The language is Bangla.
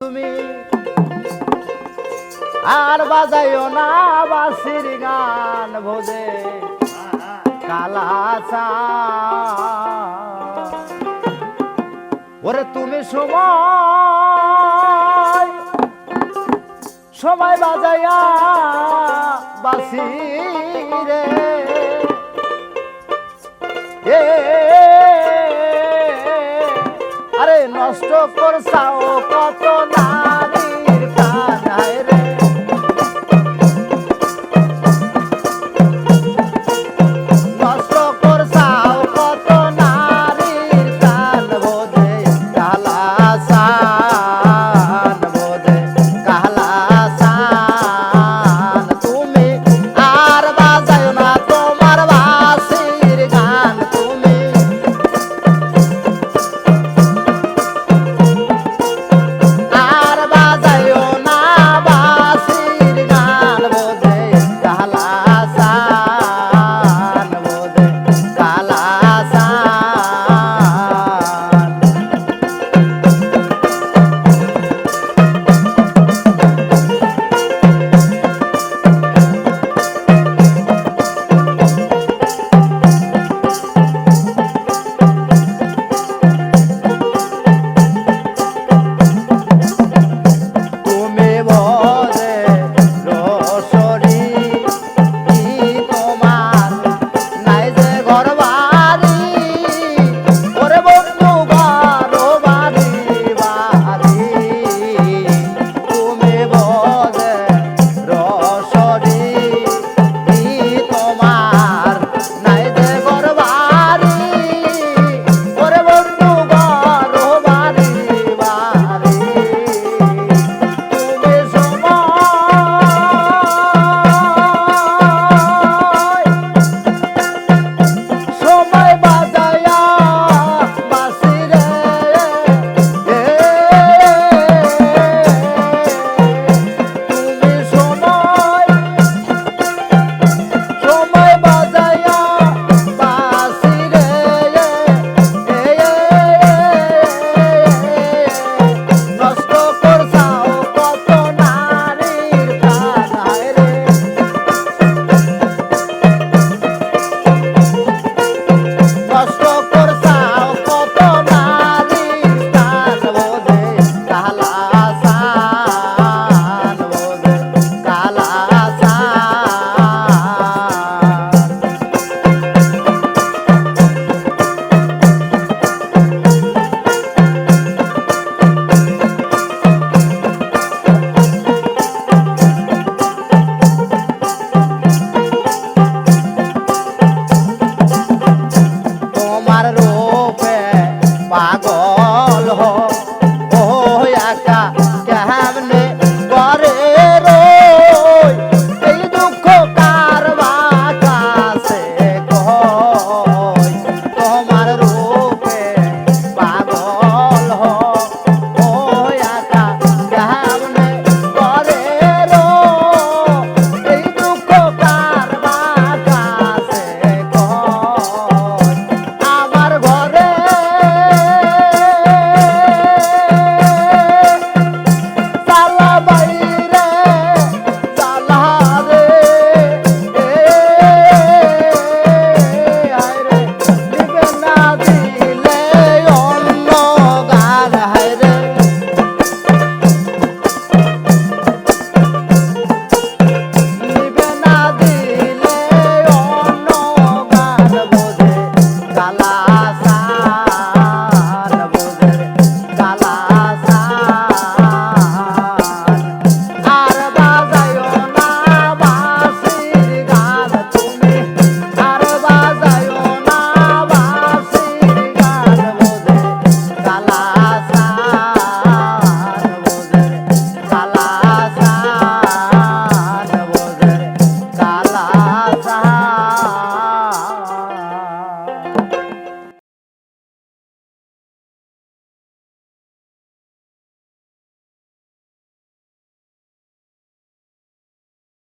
তুমি। আর বাজাইও না বাসির গান ভোজে। কালাচা ওরে তুমি সময় সময় বাজাইয়া বাসি রে এ আরে নষ্ট করছাও কত না। Bà বালা